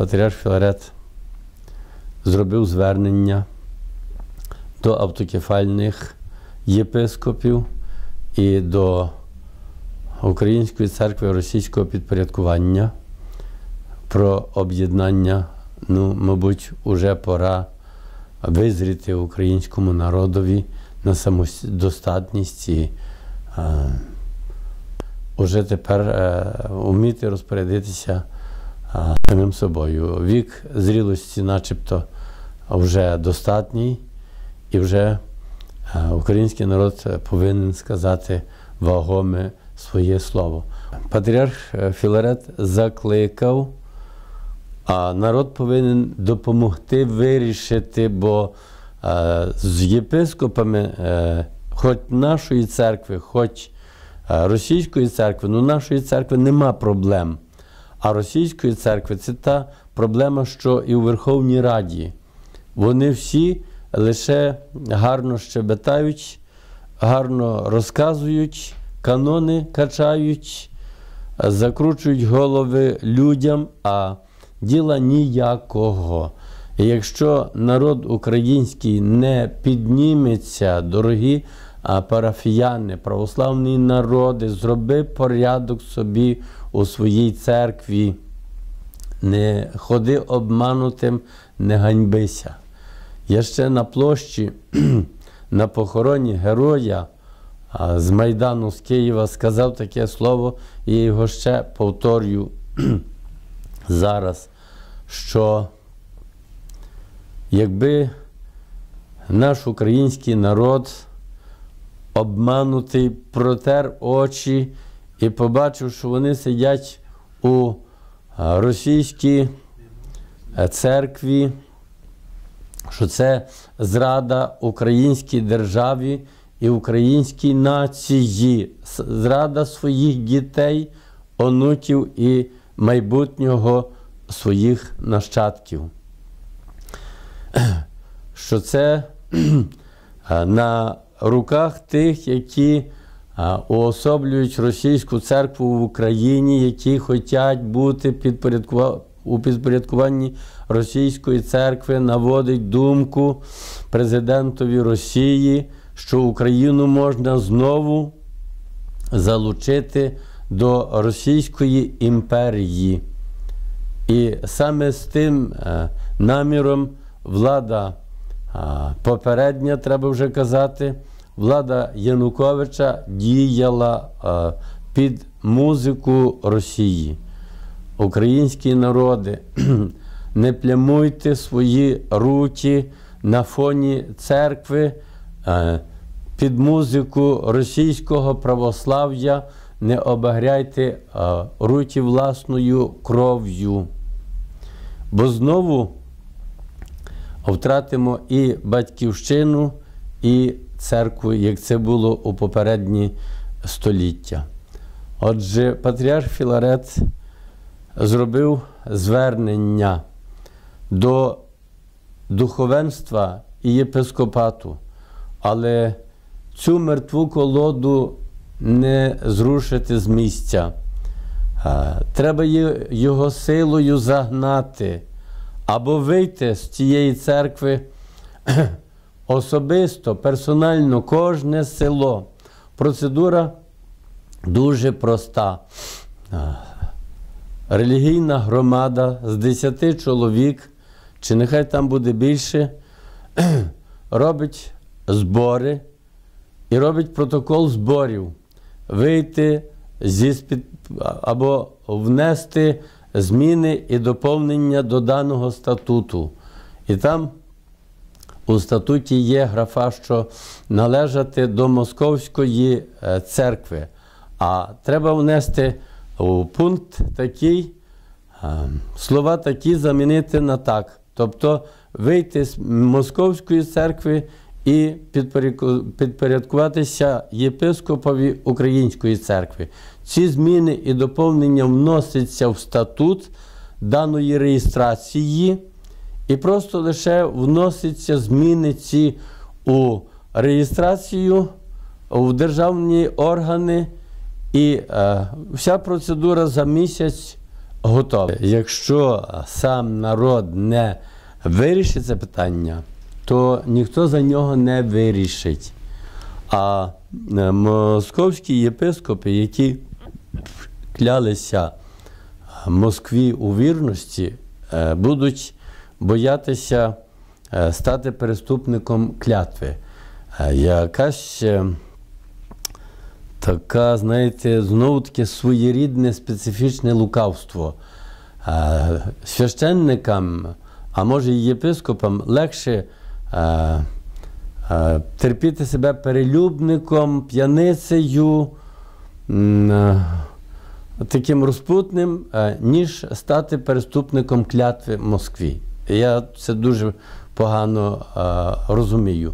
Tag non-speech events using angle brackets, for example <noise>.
патріарх Філарет зробив звернення до автокефальних єпископів і до Української церкви російського підпорядкування про об'єднання. Ну, мабуть, уже пора визріти українському народові на самодостатність і е, уже тепер е, вміти розпорядитися самим собою. Вік зрілості, начебто, вже достатній, і вже український народ повинен сказати вагоме своє слово. Патріарх е, Філарет закликав, а народ повинен допомогти вирішити, бо е, з єпископами, е, хоч нашої церкви, хоч російської церкви, ну нашої церкви нема проблем. А російської церкви це та проблема, що і у Верховній Раді. Вони всі лише гарно щебетають, гарно розказують, канони качають, закручують голови людям, а діла ніякого. І якщо народ український не підніметься, дорогі парафіяни, православні народи, зроби порядок собі у своїй церкві, не ходи обманутим, не ганьбися. Я ще на площі <clears throat> на похороні героя з Майдану з Києва сказав таке слово, і я його ще повторюю <clears throat> зараз, що якби наш український народ обманутий протер очі і побачив, що вони сидять у російській е, церкві, що це зрада українській державі і українській нації, зрада своїх дітей, онуків і майбутнього своїх нащадків. Що це е, на руках тих, які уособлюють російську церкву в Україні, які хочуть бути підпорядкува- у підпорядкуванні російської церкви, наводить думку президентові Росії, що Україну можна знову залучити до Російської імперії. І саме з тим е, наміром влада попередня, треба вже казати, влада Януковича діяла а, під музику Росії. Українські народи, <clears throat> не плямуйте свої руки на фоні церкви е, під музику російського православ'я, не обагряйте е, руки власною кров'ю. Бо знову втратимо і батьківщину, і церкву, як це було у попередні століття. Отже, патріарх Філарет зробив звернення до духовенства і єпископату, але цю мертву колоду не зрушити з місця. Треба його силою загнати або вийти з цієї церкви особисто, персонально, кожне село. Процедура дуже проста. Релігійна громада з 10 чоловік, чи нехай там буде більше, <clears throat> робить збори і робить протокол зборів. Вийти зі спід... або внести зміни і доповнення до даного статуту. І там у статуті є графа, що належати до Московської е, церкви. А треба внести у пункт такий, е, слова такі замінити на так. Тобто вийти з Московської церкви і підпорядкуватися єпископові Української церкви. Ці зміни і доповнення вносяться в статут даної реєстрації, і просто лише вносяться зміни ці у реєстрацію, в державні органи, і е, вся процедура за місяць готовий. Якщо сам народ не вирішить це питання, то ніхто за нього не вирішить. А е, московські єпископи, які клялися Москві у вірності, е, будуть боятися е, стати переступником клятви. Е, Якась е, така, знаєте, знову таке своєрідне специфічне лукавство. Священникам, а може і єпископам, легше терпіти себе перелюбником, п'яницею, таким розпутним, ніж стати переступником клятви Москві. Я це дуже погано розумію.